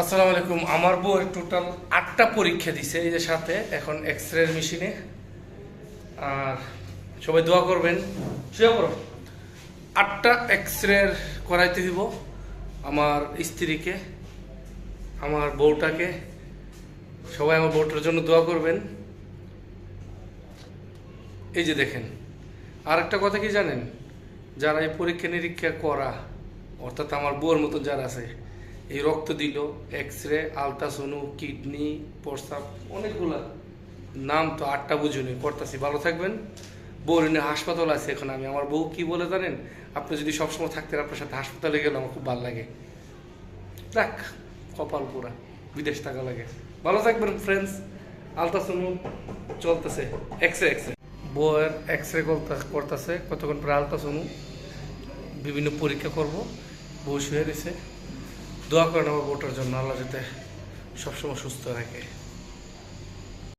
আসসালামু আলাইকুম। আমার বউ টোটাল আটটা পরীক্ষা দিছে এই যে সাথে। এখন এক্স রে মেশিনে আর সবাই দোয়া করবেন। শুয়ে করো আটটা এক্স রে করাইতে দিব আমার স্ত্রীকে, আমার বউটাকে। সবাই আমার বউটার জন্য দোয়া করবেন। এই যে দেখেন। আর একটা কথা কি জানেন? যারা এই পরীক্ষা নিরীক্ষা করা, অর্থাৎ আমার বউর মতো যারা আছে এই রক্ত দিল এক্স রে আলট্রাসোনো কিডনি প্রস্তাব অনেকগুলা। নাম তো আটটা বুঝুনি করতেছি। ভালো থাকবেন। বউর হাসপাতাল আছে এখন আমি। আমার বউ কি বলে জানেন? আপনি যদি সবসময় থাকতেন আপনার সাথে হাসপাতালে গেলে আমার খুব ভালো লাগে। দেখ কপাল পুরা, বিদেশ টাকা লাগে। ভালো থাকবেন ফ্রেন্ডস আলট্রাসোনো চলতেছে। এক্স রে এক্স রে বউয়ের এক্স রে করতেছে। কতক্ষণ পরে আলট্রাসোনো বিভিন্ন পরীক্ষা করব। বউ শুয়ে রয়েছে। দোয়া করেন আমার বউটার জন্য আল্লাহ যাতে সবসময় সুস্থ রাখে